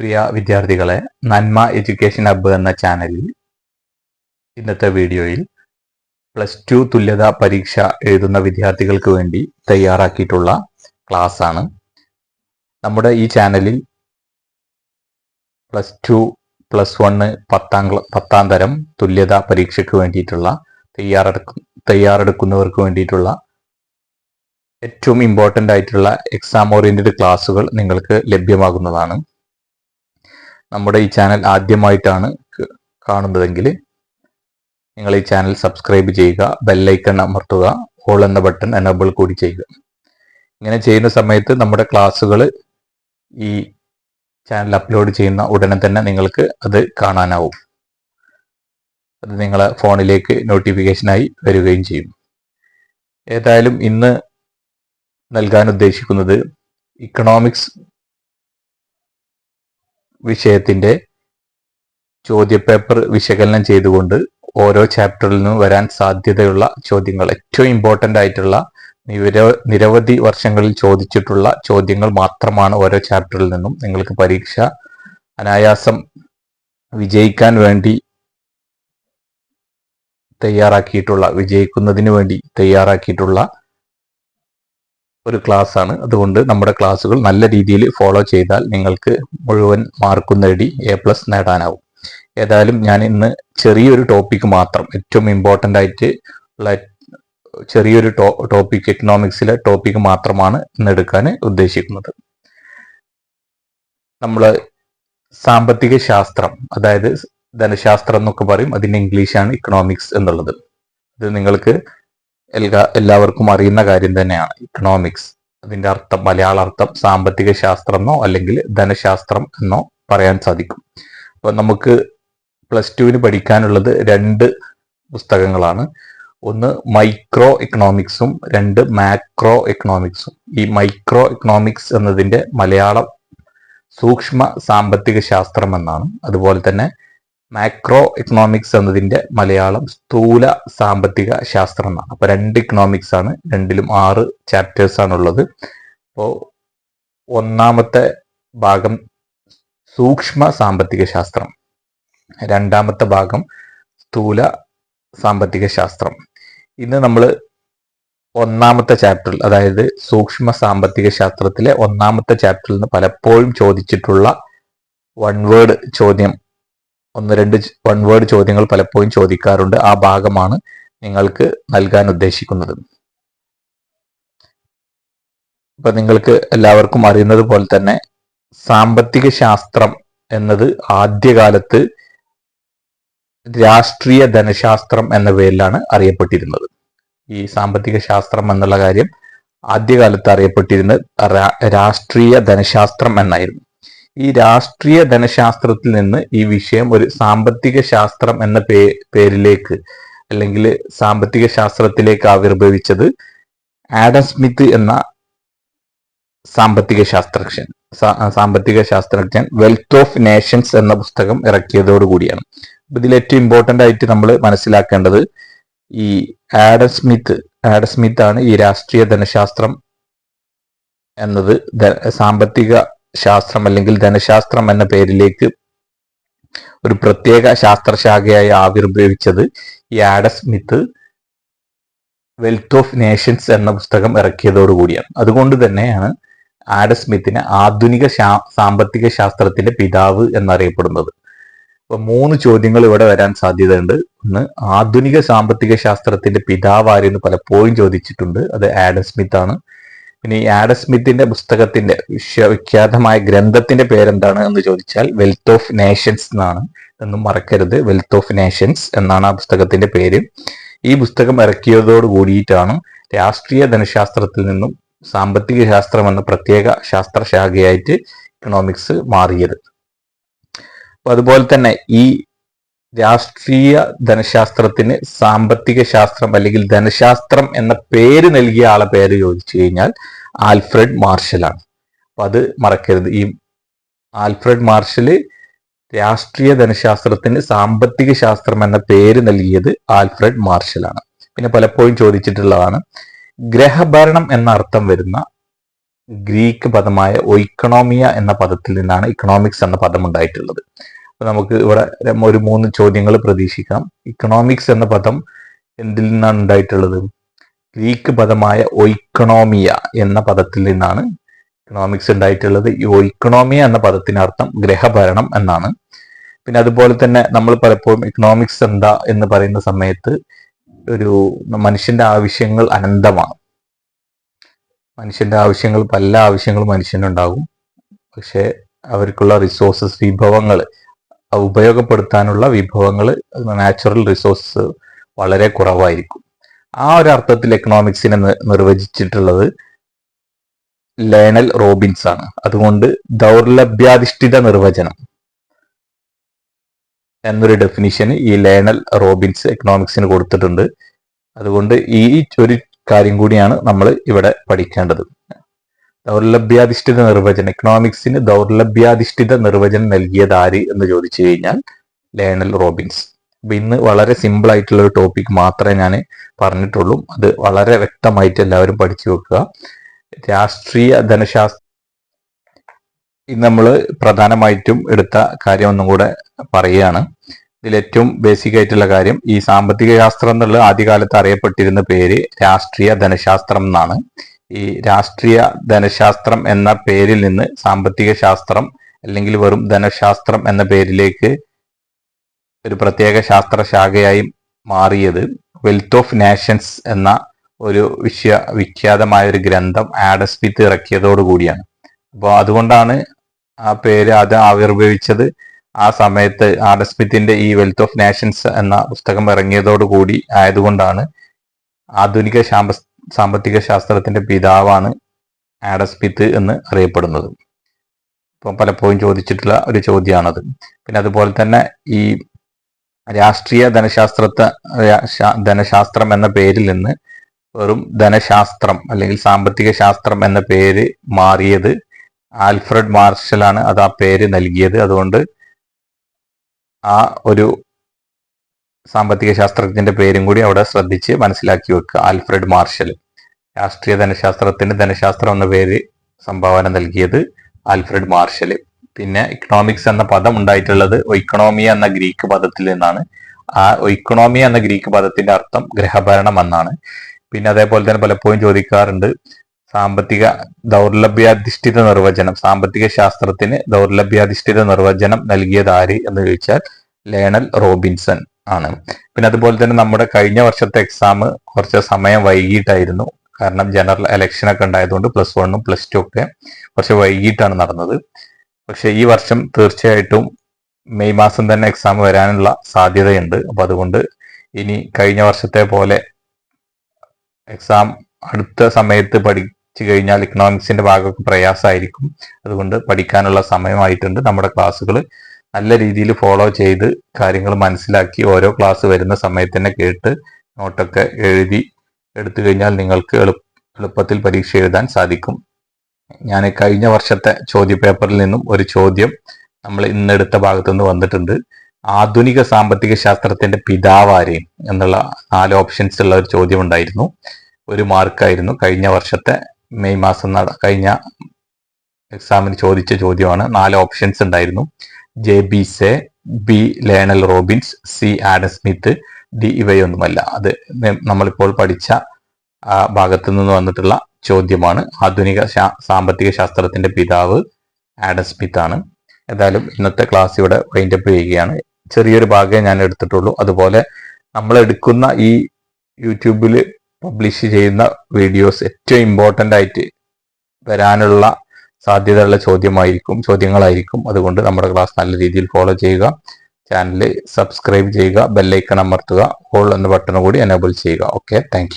പ്രിയ വിദ്യാർത്ഥികളെ നന്മ education hub എന്ന ചാനലിൽ ഇന്നത്തെ വീഡിയോയിൽ പ്ലസ് ടു തുല്യതാ പരീക്ഷ എഴുതുന്ന വിദ്യാർത്ഥികൾക്ക് വേണ്ടി തയ്യാറാക്കിയിട്ടുള്ള ക്ലാസ് ആണ് നമ്മുടെ ഈ ചാനലിൽ പ്ലസ് ടു പ്ലസ് വണ്ണ് പത്താം പത്താം തരം തുല്യതാ പരീക്ഷയ്ക്ക് വേണ്ടിയിട്ടുള്ള തയ്യാറെടുക്ക തയ്യാറെടുക്കുന്നവർക്ക് വേണ്ടിയിട്ടുള്ള ഏറ്റവും ഇമ്പോർട്ടന്റ് ആയിട്ടുള്ള എക്സാം ഓറിയന്റഡ് ക്ലാസ്സുകൾ നിങ്ങൾക്ക് ലഭ്യമാകുന്നതാണ്. നമ്മുടെ ഈ ചാനൽ ആദ്യമായിട്ടാണ് കാണുന്നതെങ്കിൽ നിങ്ങൾ ഈ ചാനൽ സബ്സ്ക്രൈബ് ചെയ്യുക ബെല്ലൈക്കൺ അമർത്തുക ഓൾ എന്ന ബട്ടൺ എനബിൾ കൂടി ചെയ്യുക. ഇങ്ങനെ ചെയ്യുന്ന സമയത്ത് നമ്മുടെ ക്ലാസ്സുകൾ ഈ ചാനൽ അപ്ലോഡ് ചെയ്യുന്ന ഉടനെ തന്നെ നിങ്ങൾക്ക് അത് കാണാനാവും. അത് നിങ്ങളെ ഫോണിലേക്ക് നോട്ടിഫിക്കേഷനായി വരികയും ചെയ്യും. ഏതായാലും ഇന്ന് നൽകാൻ ഉദ്ദേശിക്കുന്നത് ഇക്കണോമിക്സ് വിഷയത്തിന്റെ ചോദ്യപേപ്പർ വിശകലനം ചെയ്തുകൊണ്ട് ഓരോ ചാപ്റ്ററിൽ നിന്നും വരാൻ സാധ്യതയുള്ള ചോദ്യങ്ങൾ ഏറ്റവും ഇമ്പോർട്ടന്റ് ആയിട്ടുള്ള നിര- നിരവധി വർഷങ്ങളിൽ ചോദിച്ചിട്ടുള്ള ചോദ്യങ്ങൾ മാത്രമാണ് ഓരോ ചാപ്റ്ററിൽ നിന്നും നിങ്ങൾക്ക് പരീക്ഷ അനായാസം വിജയിക്കാൻ വേണ്ടി തയ്യാറാക്കിയിട്ടുള്ള വിജയിക്കുന്നതിന് വേണ്ടി തയ്യാറാക്കിയിട്ടുള്ള ഒരു ക്ലാസ് ആണ് അതുകൊണ്ട് നമ്മുടെ ക്ലാസ്സുകൾ നല്ല രീതിയിൽ ഫോളോ ചെയ്താൽ നിങ്ങൾക്ക് മുഴുവൻ മാർക്കും നേടി എ പ്ലസ് നേടാനാവും. ഏതായാലും ഞാൻ ഇന്ന് ചെറിയൊരു ടോപ്പിക്ക് മാത്രം ഏറ്റവും ഇമ്പോർട്ടന്റ് ആയിട്ട് ഉള്ള ചെറിയൊരു ടോപ്പിക് എക്കണോമിക്സിലെ ടോപ്പിക്ക് മാത്രമാണ് ഇന്ന് എടുക്കാൻ ഉദ്ദേശിക്കുന്നത്. നമ്മൾ സാമ്പത്തിക ശാസ്ത്രം അതായത് ധനശാസ്ത്രം എന്നൊക്കെ പറയും. അതിന്റെ ഇംഗ്ലീഷാണ് ഇക്കണോമിക്സ് എന്നുള്ളത്. ഇത് നിങ്ങൾക്ക് എല്ലാ എല്ലാവർക്കും അറിയുന്ന കാര്യം തന്നെയാണ്. ഇക്കണോമിക്സ് അതിന്റെ അർത്ഥം മലയാള അർത്ഥം സാമ്പത്തിക ശാസ്ത്രം എന്നോ അല്ലെങ്കിൽ ധനശാസ്ത്രം എന്നോ പറയാൻ സാധിക്കും. അപ്പൊ നമുക്ക് പ്ലസ് ടുവിന് പഠിക്കാനുള്ളത് രണ്ട് പുസ്തകങ്ങളാണ്. ഒന്ന് മൈക്രോ എക്കണോമിക്സും രണ്ട് മാക്രോ എക്കണോമിക്സും ഈ മൈക്രോ എക്കണോമിക്സ് എന്നതിന്റെ മലയാളം സൂക്ഷ്മ സാമ്പത്തിക ശാസ്ത്രം എന്നാണ്. അതുപോലെ തന്നെ മാക്രോ ഇക്കണോമിക്സ് എന്നതിന്റെ മലയാളം സ്ഥൂല സാമ്പത്തിക ശാസ്ത്രം എന്നാണ്. അപ്പോൾ രണ്ട് ഇക്കണോമിക്സ് ആണ് രണ്ടിലും ആറ് ചാപ്റ്റേഴ്സ് ആണ് ഉള്ളത് അപ്പോൾ ഒന്നാമത്തെ ഭാഗം സൂക്ഷ്മ സാമ്പത്തിക ശാസ്ത്രം. രണ്ടാമത്തെ ഭാഗം സ്ഥൂല സാമ്പത്തിക ശാസ്ത്രം. ഇന്ന് നമ്മൾ ഒന്നാമത്തെ ചാപ്റ്ററിൽ അതായത് സൂക്ഷ്മ സാമ്പത്തിക ശാസ്ത്രത്തിലെ ഒന്നാമത്തെ ചാപ്റ്ററിൽ നിന്ന് പലപ്പോഴും ചോദിച്ചിട്ടുള്ള വൺ വേർഡ് ചോദ്യം ഒന്ന് രണ്ട് വൺ വേർഡ് ചോദ്യങ്ങൾ പലപ്പോഴും ചോദിക്കാറുണ്ട്. ആ ഭാഗമാണ് നിങ്ങൾക്ക് നൽകാൻ ഉദ്ദേശിക്കുന്നത്. ഇപ്പൊ നിങ്ങൾക്ക് എല്ലാവർക്കും അറിയുന്നത് പോലെ തന്നെ സാമ്പത്തിക ശാസ്ത്രം എന്നത് ആദ്യകാലത്ത് രാഷ്ട്രീയ ധനശാസ്ത്രം എന്ന പേരിലാണ് അറിയപ്പെട്ടിരുന്നത്. ഈ സാമ്പത്തിക ശാസ്ത്രം എന്നുള്ള കാര്യം ആദ്യകാലത്ത് അറിയപ്പെട്ടിരുന്നത് രാഷ്ട്രീയ ധനശാസ്ത്രം എന്നായിരുന്നു. ഈ രാഷ്ട്രീയ ധനശാസ്ത്രത്തിൽ നിന്ന് ഈ വിഷയം ഒരു സാമ്പത്തിക ശാസ്ത്രം എന്ന പേ പേരിലേക്ക് അല്ലെങ്കിൽ സാമ്പത്തിക ശാസ്ത്രത്തിലേക്ക് ആവിർഭവിച്ചത് ആഡം സ്മിത്ത് എന്ന സാമ്പത്തിക ശാസ്ത്രജ്ഞൻ. സാമ്പത്തിക ശാസ്ത്രജ്ഞൻ വെൽത്ത് ഓഫ് നേഷൻസ് എന്ന പുസ്തകം ഇറക്കിയതോടുകൂടിയാണ് ഇതിൽ ഏറ്റവും ഇമ്പോർട്ടന്റ് ആയിട്ട് നമ്മൾ മനസ്സിലാക്കേണ്ടത് ഈ ആഡം സ്മിത്ത് ആഡം സ്മിത്ത് ആണ് ഈ രാഷ്ട്രീയ ധനശാസ്ത്രം എന്നത് സാമ്പത്തിക ശാസ്ത്രം അല്ലെങ്കിൽ ധനശാസ്ത്രം എന്ന പേരിലേക്ക് ഒരു പ്രത്യേക ശാസ്ത്രശാഖയായി ആവിർഭവിച്ചത് ഈ Adam Smith wealth of nations എന്ന പുസ്തകം ഇറക്കിയതോടുകൂടിയാണ് അതുകൊണ്ട് തന്നെയാണ് ആഡം സ്മിത്തിനെ ആധുനിക ശാ- സാമ്പത്തിക ശാസ്ത്രത്തിന്റെ പിതാവ് എന്നറിയപ്പെടുന്നത്. അപ്പൊ മൂന്ന് ചോദ്യങ്ങൾ ഇവിടെ വരാൻ സാധ്യതയുണ്ട്. ഒന്ന് ആധുനിക സാമ്പത്തിക ശാസ്ത്രത്തിന്റെ പിതാവ് ആരെന്ന് പലപ്പോഴും ചോദിച്ചിട്ടുണ്ട്. അത് ആഡം സ്മിത്ത് ആണ് പിന്നെ ഈ ആഡ സ്മിത്തിന്റെ പുസ്തകത്തിന്റെ വിശ്വവിഖ്യാതമായ ഗ്രന്ഥത്തിന്റെ പേരെന്താണ് എന്ന് ചോദിച്ചാൽ വെൽത്ത് ഓഫ് നേഷൻസ് എന്നാണ്. എന്നും മറക്കരുത്. വെൽത്ത് ഓഫ് നേഷൻസ് എന്നാണ് ആ പുസ്തകത്തിന്റെ പേര്. ഈ പുസ്തകം ഇറക്കിയതോട് കൂടിയിട്ടാണ് രാഷ്ട്രീയ ധനശാസ്ത്രത്തിൽ നിന്നും സാമ്പത്തിക ശാസ്ത്രം എന്ന പ്രത്യേക ശാസ്ത്രശാഖയായിട്ട് ഇക്കണോമിക്സ് മാറിയത്. അപ്പൊ അതുപോലെ തന്നെ ഈ രാഷ്ട്രീയ ധനശാസ്ത്രത്തിന് സാമ്പത്തിക ശാസ്ത്രം അല്ലെങ്കിൽ ധനശാസ്ത്രം എന്ന പേര് നൽകിയ ആളെ പേര് ചോദിച്ചു കഴിഞ്ഞാൽ ആൽഫ്രഡ് മാർഷലാണ് അപ്പൊ അത് മറക്കരുത്. ഈ ആൽഫ്രഡ് മാർഷൽ രാഷ്ട്രീയ ധനശാസ്ത്രത്തിന് സാമ്പത്തിക ശാസ്ത്രം എന്ന പേര് നൽകിയത് ആൽഫ്രഡ് മാർഷലാണ് പിന്നെ പലപ്പോഴും ചോദിച്ചിട്ടുള്ളതാണ് ഗ്രഹഭരണം എന്ന അർത്ഥം വരുന്ന ഗ്രീക്ക് പദമായ ഒയിക്കണോമിയ എന്ന പദത്തിൽ നിന്നാണ് ഇക്കണോമിക്സ് എന്ന പദം ഉണ്ടായിട്ടുള്ളത്. നമുക്ക് ഇവിടെ ഒരു മൂന്ന് ചോദ്യങ്ങൾ പ്രതീക്ഷിക്കാം. ഇക്കണോമിക്സ് എന്ന പദം എന്തിൽ നിന്നാണ് ഉണ്ടായിട്ടുള്ളത്? ഗ്രീക്ക് പദമായ ഒയിക്കണോമിയ എന്ന പദത്തിൽ നിന്നാണ് ഇക്കണോമിക്സ് ഉണ്ടായിട്ടുള്ളത്. ഈ ഒയിക്കണോമിയ എന്ന പദത്തിനർത്ഥം ഗ്രഹഭരണം എന്നാണ്. പിന്നെ അതുപോലെ തന്നെ നമ്മൾ പലപ്പോഴും ഇക്കണോമിക്സ് എന്താ എന്ന് പറയുന്ന സമയത്ത് ഒരു മനുഷ്യന്റെ ആവശ്യങ്ങൾ അനന്തമാണ്. മനുഷ്യന്റെ ആവശ്യങ്ങൾ പല ആവശ്യങ്ങളും മനുഷ്യനുണ്ടാകും. പക്ഷേ അവർക്കുള്ള റിസോഴ്സസ് വിഭവങ്ങൾ ഉപയോഗപ്പെടുത്താനുള്ള വിഭവങ്ങൾ നാച്ചുറൽ റിസോഴ്സ് വളരെ കുറവായിരിക്കും. ആ ഒരു അർത്ഥത്തിൽ എക്കണോമിക്സിനെ നിർവചിച്ചിട്ടുള്ളത് ലേണൽ റോബിൻസ് ആണ്. അതുകൊണ്ട് ദൗർലഭ്യാധിഷ്ഠിത നിർവചനം എന്നൊരു ഡെഫിനിഷൻ ഈ ലേണൽ റോബിൻസ് എക്കണോമിക്സിന് കൊടുത്തിട്ടുണ്ട്. അതുകൊണ്ട് ഈ ഒരു കാര്യം കൂടിയാണ് നമ്മൾ ഇവിടെ പഠിക്കേണ്ടത്. ദൗർലഭ്യാധിഷ്ഠിത നിർവചനം. എക്കണോമിക്സിന് ദൗർലഭ്യാധിഷ്ഠിത നിർവചനം നൽകിയത് ആര് എന്ന് ചോദിച്ചു കഴിഞ്ഞാൽ ലേണൽ റോബിൻസ് അപ്പൊ ഇന്ന് വളരെ സിമ്പിൾ ആയിട്ടുള്ള ഒരു ടോപ്പിക് മാത്രമേ ഞാൻ പറഞ്ഞിട്ടുള്ളൂ. അത് വളരെ വ്യക്തമായിട്ട് എല്ലാവരും പഠിച്ചു വെക്കുക. രാഷ്ട്രീയ ധനശാസ്ത്ര നമ്മൾ പ്രധാനമായിട്ടും എടുത്ത കാര്യം ഒന്നും കൂടെ പറയുകയാണ്. ഇതിൽ ഏറ്റവും ബേസിക് ആയിട്ടുള്ള കാര്യം ഈ സാമ്പത്തിക ശാസ്ത്രം എന്നുള്ള ആദ്യകാലത്ത് അറിയപ്പെട്ടിരുന്ന പേര് രാഷ്ട്രീയ ധനശാസ്ത്രം എന്നാണ്. ഈ രാഷ്ട്രീയ ധനശാസ്ത്രം എന്ന പേരിൽ നിന്ന് സാമ്പത്തിക ശാസ്ത്രം അല്ലെങ്കിൽ വെറും ധനശാസ്ത്രം എന്ന പേരിലേക്ക് ഒരു പ്രത്യേക ശാസ്ത്ര ശാഖയായി മാറിയത്. വെൽത്ത് ഓഫ് നാഷൻസ് എന്ന ഒരു വിശ്വ വിഖ്യാതമായ ഒരു ഗ്രന്ഥം ആഡസ്മിത്ത് ഇറക്കിയതോടുകൂടിയാണ് അപ്പോൾ അതുകൊണ്ടാണ് ആ പേര് അത് ആവിർഭവിച്ചത്. ആ സമയത്ത് ആഡസ്മിത്തിന്റെ ഈ വെൽത്ത് ഓഫ് നാഷൻസ് എന്ന പുസ്തകം ഇറങ്ങിയതോടുകൂടി ആയതുകൊണ്ടാണ് ആധുനിക സാമ്പത്തിക ശാസ്ത്രത്തിന്റെ പിതാവാണ് ആഡസ്മിത്ത് എന്ന് അറിയപ്പെടുന്നത്. ഇപ്പം പലപ്പോഴും ചോദിച്ചിട്ടുള്ള ഒരു ചോദ്യമാണത്. പിന്നെ അതുപോലെ തന്നെ ഈ രാഷ്ട്രീയ ധനശാസ്ത്രത്തെ ധനശാസ്ത്രം എന്ന പേരിൽ നിന്ന് വെറും ധനശാസ്ത്രം അല്ലെങ്കിൽ സാമ്പത്തിക ശാസ്ത്രം എന്ന പേര് മാറിയത് ആൽഫ്രഡ് മാർഷലാണ് അത് ആ പേര് നൽകിയത്. അതുകൊണ്ട് ആ ഒരു സാമ്പത്തിക ശാസ്ത്രജ്ഞന്റെ പേരും കൂടി അവിടെ ശ്രദ്ധിച്ച് മനസ്സിലാക്കി വെക്കുക. Alfred Marshall. രാഷ്ട്രീയ ധനശാസ്ത്രത്തിന് ധനശാസ്ത്രം എന്ന പേര് സംഭാവന നൽകിയത് ആൽഫ്രഡ് മാർഷൽ. പിന്നെ ഇക്കണോമിക്സ് എന്ന പദം ഉണ്ടായിട്ടുള്ളത് ഒയിക്കണോമിയ എന്ന ഗ്രീക്ക് പദത്തിൽ നിന്നാണ്. ആ ഒയിക്കണോമിയ എന്ന ഗ്രീക്ക് പദത്തിന്റെ അർത്ഥം ഗ്രഹഭരണം എന്നാണ്. പിന്നെ അതേപോലെ തന്നെ പലപ്പോഴും ചോദിക്കാറുണ്ട് സാമ്പത്തിക ദൗർലഭ്യാധിഷ്ഠിത നിർവചനം സാമ്പത്തിക ശാസ്ത്രത്തിന് ദൗർലഭ്യാധിഷ്ഠിത നിർവചനം നൽകിയത് ആര് എന്ന് ചോദിച്ചാൽ ലേണൽ റോബിൻസൺ. ആണ്. പിന്നെ അതുപോലെ തന്നെ നമ്മുടെ കഴിഞ്ഞ വർഷത്തെ എക്സാം കുറച്ച് സമയം വൈകിട്ടായിരുന്നു. കാരണം ജനറൽ എലക്ഷൻ ഒക്കെ ഉണ്ടായതുകൊണ്ട് പ്ലസ് വണ്ണും പ്ലസ് ടു ഒക്കെ കുറച്ച് വൈകിട്ടാണ് നടന്നത്. പക്ഷെ ഈ വർഷം തീർച്ചയായിട്ടും മെയ് മാസം തന്നെ എക്സാം വരാനുള്ള സാധ്യതയുണ്ട്. അപ്പൊ അതുകൊണ്ട് ഇനി കഴിഞ്ഞ വർഷത്തെ പോലെ എക്സാം അടുത്ത സമയത്ത് പഠിച്ചു കഴിഞ്ഞാൽ ഇക്കണോമിക്സിന്റെ ഭാഗമൊക്കെ പ്രയാസമായിരിക്കും. അതുകൊണ്ട് പഠിക്കാനുള്ള സമയമായിട്ടുണ്ട്. നമ്മുടെ ക്ലാസ്സുകൾ നല്ല രീതിയിൽ ഫോളോ ചെയ്ത് കാര്യങ്ങൾ മനസ്സിലാക്കി ഓരോ ക്ലാസ് വരുന്ന സമയത്ത് തന്നെ കേട്ട് നോട്ടൊക്കെ എഴുതി എടുത്തു കഴിഞ്ഞാൽ നിങ്ങൾക്ക് എളുപ്പത്തിൽ പരീക്ഷ എഴുതാൻ സാധിക്കും. ഞാൻ കഴിഞ്ഞ വർഷത്തെ ചോദ്യ പേപ്പറിൽ നിന്നും ഒരു ചോദ്യം നമ്മൾ ഇന്നെടുത്ത ഭാഗത്തു നിന്ന് വന്നിട്ടുണ്ട്. ആധുനിക സാമ്പത്തിക ശാസ്ത്രത്തിന്റെ പിതാവാരെയും എന്നുള്ള നാല് ഓപ്ഷൻസ് ഉള്ള ഒരു ചോദ്യം ഉണ്ടായിരുന്നു. ഒരു മാർക്കായിരുന്നു കഴിഞ്ഞ വർഷത്തെ മെയ് മാസം നട കഴിഞ്ഞ എക്സാമിന് ചോദിച്ച ചോദ്യമാണ്. നാല് ഓപ്ഷൻസ് ഉണ്ടായിരുന്നു. J B Say B Lionel Robbins C Adam Smith D ഇവയൊന്നുമല്ല. അത് നമ്മളിപ്പോൾ പഠിച്ച ഭാഗത്തു നിന്ന് വന്നിട്ടുള്ള ചോദ്യമാണ്. ആധുനിക സാമ്പത്തിക ശാസ്ത്രത്തിന്റെ പിതാവ് ആഡം സ്മിത്ത് ആണ്. ഏതായാലും ഇന്നത്തെ ക്ലാസ് ഇവിടെ വൈൻഡപ്പ് ചെയ്യുകയാണ്. ചെറിയൊരു ഭാഗമേ ഞാൻ എടുത്തിട്ടുള്ളൂ. അതുപോലെ നമ്മൾ എടുക്കുന്ന ഈ യൂട്യൂബിൽ പബ്ലിഷ് ചെയ്യുന്ന വീഡിയോസ് ഏറ്റവും ഇമ്പോർട്ടന്റ് ആയിട്ട് വരാനുള്ള സാധ്യതയുള്ള ചോദ്യമായിരിക്കും ചോദ്യങ്ങളായിരിക്കും. അതുകൊണ്ട് നമ്മുടെ ക്ലാസ് നല്ല രീതിയിൽ ഫോളോ ചെയ്യുക. ചാനൽ സബ്സ്ക്രൈബ് ചെയ്യുക ബെല്ലൈക്കൺ അമർത്തുക ഹോൾ എന്ന ബട്ടൺ കൂടി എനേബിൾ ചെയ്യുക. Okay thank